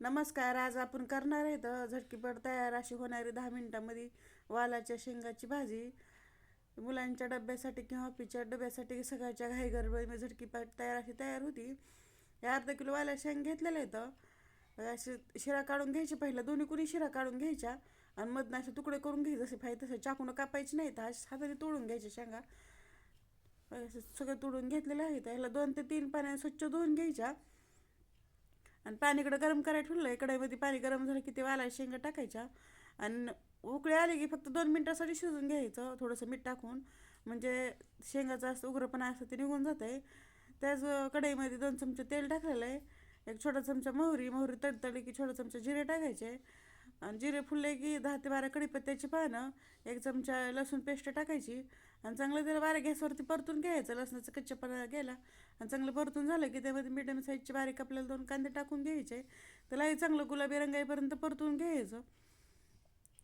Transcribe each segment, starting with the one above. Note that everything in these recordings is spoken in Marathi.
नमस्कार आज आपण करणार आहे तर झटकीपट तयार अशी होणारी दहा मिनटामध्ये वालाच्या शेंगाची भाजी. मुलांच्या डब्यासाठी किंवा ऑफिसच्या डब्यासाठी सगळ्याच्या घाई गडबडीमध्ये झटकीपट तयार अशी तयार होती. या अर्धा किलो वाल्या शेंग घेतलेल्या आहेत असे शिरा काढून घ्यायचे पहिलं दोन्ही कुणी शिरा काढून घ्यायच्या आणि मधनं असे तुकडे करून घ्यायचे जसे पाहिजे तसे. चाकून कापायचे नाही तर असे हाताने तोडून घ्यायचे शेंगा. असं सगळं तोडून घेतलेलं आहे ह्याला दोन ते तीन पाण्याने स्वच्छ धुवून घ्यायच्या. आणि पाणी इकडं गरम करायला ठेवलं आहे कढईमध्ये पाणी गरम झालं की ते वाला शेंगा टाकायच्या. आणि उकळी आली की फक्त दोन मिनटासाठी शिजून घ्यायचं थोडंसं मीठ टाकून. म्हणजे शेंगाचं असं उग्रपणा असं ते निघून जातं आहे त्याच कढईमध्ये दोन चमचे तेल टाकलेलं आहे. एक छोटा चमचा मोहरी मोहरी तडतडली की छोटा चमचा जिरे टाकायचे. आणि जिरे फुलले की दहा ते बारा कडीपत्त्याची पानं एक चमचा लसूण पेस्ट टाकायची आणि चांगलं त्याला बारा गॅसवरती परतून घ्यायचं. लसणाचं कच्चेपणा गेला आणि चांगलं परतून झालं की त्यामध्ये मिडियम साईजचे बारीक आपल्याला दोन कांदे टाकून घ्यायचे. त्यालाही चांगलं गुलाबी रंगाईपर्यंत परतून घ्यायचं.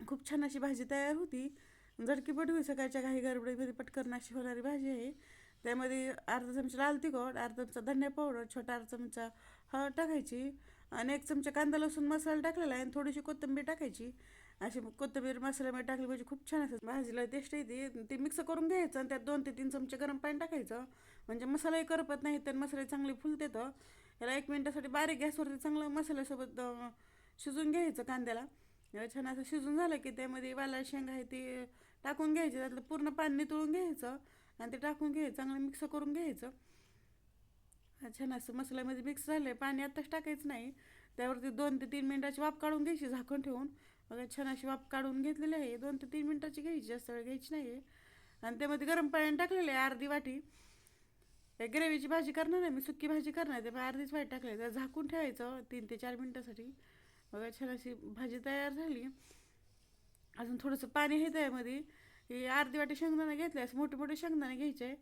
खूप छान अशी भाजी तयार होती. झटकीपट होई सकाळच्या काही गरबडीमध्ये पटकन अशी होणारी भाजी आहे. त्यामध्ये अर्धा चमचा लाल तिखट अर्धा चमचा धन्या पावडर छोटा अर्धा चमचा हळद टाकायची. आणि एक चमचा कांदा लसूण मसाला टाकलेला आहे आणि थोडीशी कोथिंबीर टाकायची. अशी कोथिंबीर मसाल्यामध्ये टाकली म्हणजे खूप छान असतात भाजीला टेस्ट येते. ते मिक्स करून घ्यायचं आणि त्यात दोन ते तीन चमचे गरम पाणी टाकायचं. म्हणजे मसालाही करपत नाही तर मसाले चांगले फुलते तर याला एक मिनटासाठी बारीक गॅसवरती चांगलं मसाल्यासोबत शिजून घ्यायचं कांद्याला. छान असं शिजून झालं की त्यामध्ये वाला शेंगा आहे ते टाकून घ्यायचे. त्यातलं पूर्ण पाणी नितळून घ्यायचं. आणि ते टाकून घ्यायचं चांगलं मिक्स करून घ्यायचं. छान असं मसाल्यामध्ये मिक्स झालं आहे पाणी आत्ताच टाकायचं नाही. त्यावरती दोन ते तीन मिनटाची वाफ काढून घ्यायची झाकण ठेवून. बघा छान अशी वाफ काढून घेतलेली आहे. दोन ते तीन मिनटाची घ्यायची जास्त वेळ घ्यायची नाही आहे आणि त्यामध्ये गरम पाण्याने टाकलेलं आहे अर्धी वाटी. ग्रेव्हीची भाजी करणार आहे मी सुकी भाजी करणार आहे. त्यामुळे अर्धीच वाटी टाकली तर झाकून ठेवायचं तीन ते चार मिनटासाठी. बघा छान अशी भाजी तयार झाली. अजून थोडंसं पाणी आहे त्यामध्ये. ही अर्धी वाटी शेंगदाणे घेतल्यास मोठे मोठे शेंगदाणे घ्यायचे.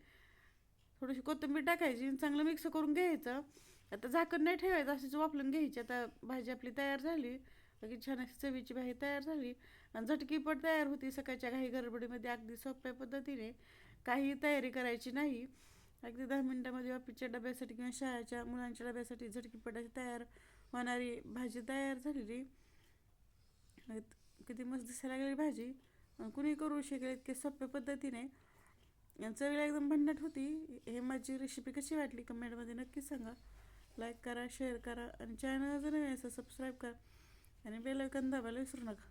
थोडीशी कोथिंबीर टाकायची चांगलं मिक्स करून घ्यायचं. आता झाकण नाही ठेवायचं अशीच वापरून घ्यायची. आता भाजी आपली तयार झाली. बाकी छान अशी चवीची भाजी तयार झाली. आणि झटकी पण तयार होती सकाळच्या काही गडबडीमध्ये अगदी सोप्या पद्धतीने. काही तयारी करायची नाही. अगदी दहा मिनटामध्ये ऑफिसच्या डब्यासाठी किंवा शाळेच्या मुलांच्या डब्यासाठी झटकीपटाची तयार होणारी भाजी तयार झालेली. किती मस्त दिसायला लागलेली भाजी. कुणी करू शकेल इतके सोप्या पद्धतीने. चवीला एकदम भन्नाट होती. हे माझी रेसिपी कशी वाटली कमेंटमध्ये नक्की सांगा. लाईक करा शेअर करा आणि चॅनल जर नाही असं सबस्क्राईब करा. आणि बेल दाबायला विसरू नका.